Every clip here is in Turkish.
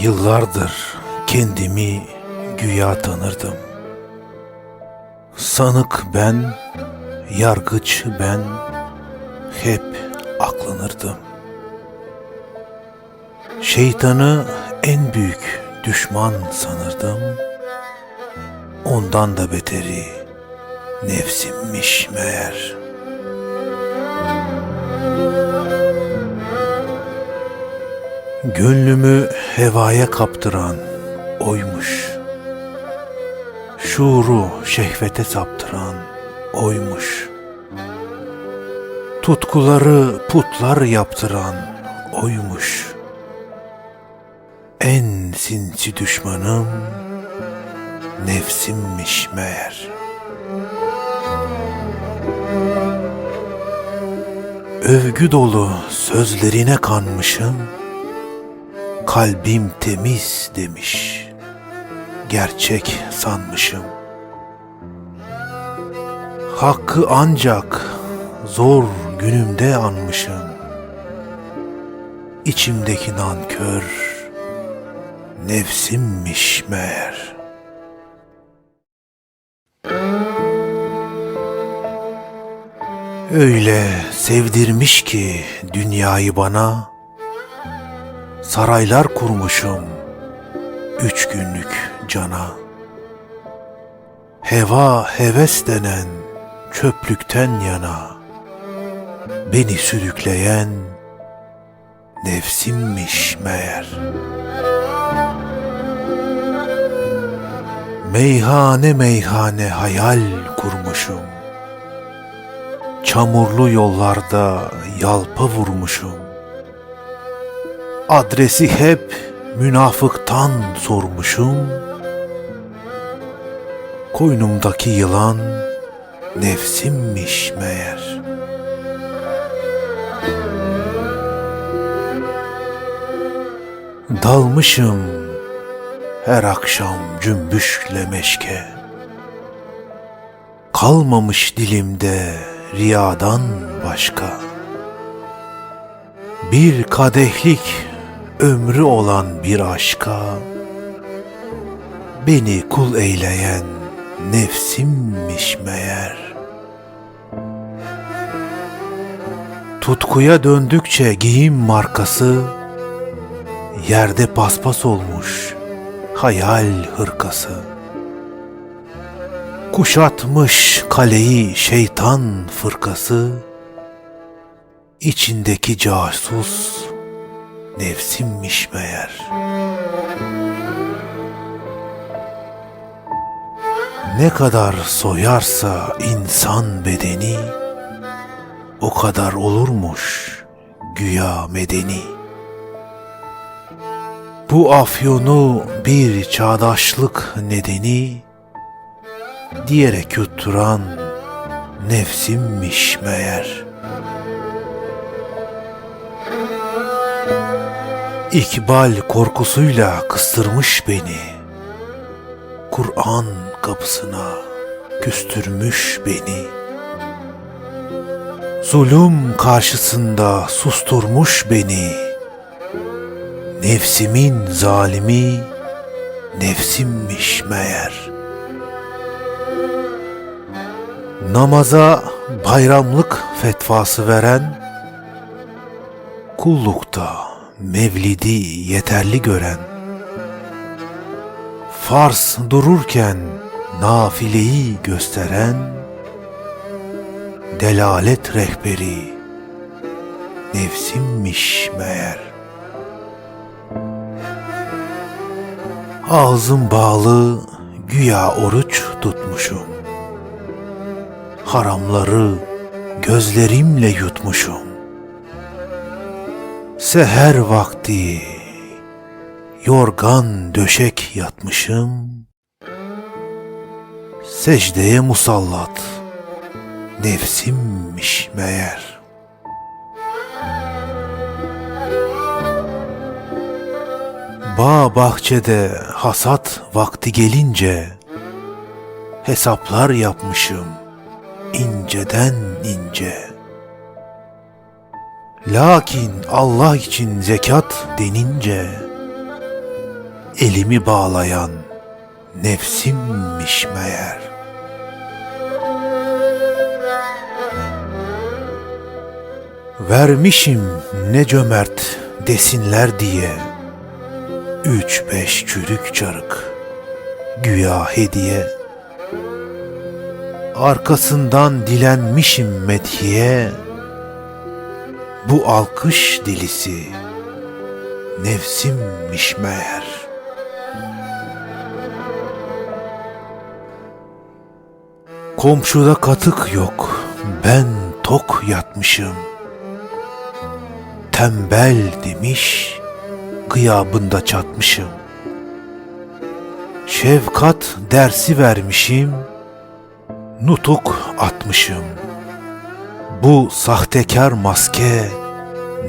Yıllardır kendimi güya tanırdım. Sanık ben, yargıç ben, hep aklanırdım. Şeytanı en büyük düşman sanırdım. Ondan da beteri nefsimmiş meğer. Gönlümü hevaya kaptıran oymuş. Şuuru şehvete saptıran oymuş. Tutkuları putlar yaptıran oymuş. En sinsi düşmanım nefsimmiş meğer. Övgü dolu sözlerine kanmışım kalbim temiz demiş. Gerçek sanmışım. Hakkı ancak zor günümde anmışım. İçimdeki nankör nefsimmiş meğer. Öyle sevdirmiş ki dünyayı bana, Saraylar kurmuşum üç günlük cana. Heva heves denen çöplükten yana. Beni sürükleyen nefsimmiş meğer. Meyhane meyhane hayal kurmuşum. Çamurlu yollarda yalpa vurmuşum. Adresi hep münafıktan sormuşum. Koynumdaki yılan nefsimmiş meğer. Dalmışım her akşam cümbüşle meşke. Kalmamış dilimde riyadan başka. Bir kadehlik ömrü olan bir aşka beni kul eyleyen nefsimmiş meğer. Tutkuya döndükçe giyim markası yerde paspas olmuş hayal hırkası. Kuşatmış kaleyi şeytan fırkası, içindeki casus nefsimmiş meğer. Ne kadar soyarsa insan bedeni, o kadar olurmuş güya medeni. Bu afyonu bir çağdaşlık nedeni, diyerek yutturan nefsimmiş meğer.'' İkbal korkusuyla kıstırmış beni. Kur'an kapısına küstürmüş beni. Zulüm karşısında susturmuş beni. Nefsimin zalimi nefsimmiş meğer. Namaza bayramlık fetvası veren kullukta mevlidi yeterli gören, Fars dururken nafileyi gösteren, delalet rehberi nefsimmiş meğer. Ağzım bağlı güya oruç tutmuşum. Haramları gözlerimle yutmuşum. Seher vakti yorgan döşek yatmışım. Secdeye musallat nefsimmiş meğer. Bağ bahçede hasat vakti gelince Hesaplar yapmışım inceden ince Lakin Allah için zekat denince elimi bağlayan nefsimmiş meğer. Vermişim ne cömert desinler diye Üç beş çürük çarık güya hediye Arkasından dilenmişim medhiye Bu alkış delisi nefsimmiş meğer. Komşuda katık yok ben tok yatmışım. Tembel demiş gıyabında çatmışım. Şefkat dersi vermişim Nutuk atmışım Bu sahtekar maske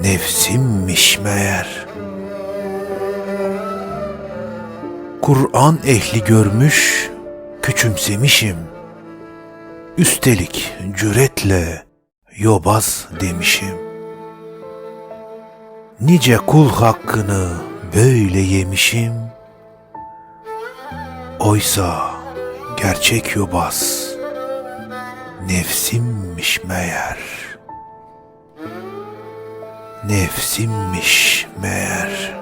Nefsimmiş meğer. Kur'an ehli görmüş Küçümsemişim. Üstelik cüretle Yobaz demişim. Nice kul hakkını böyle yemişim. Oysa gerçek yobaz nefsimmiş meğer. Nefsimmiş meğer.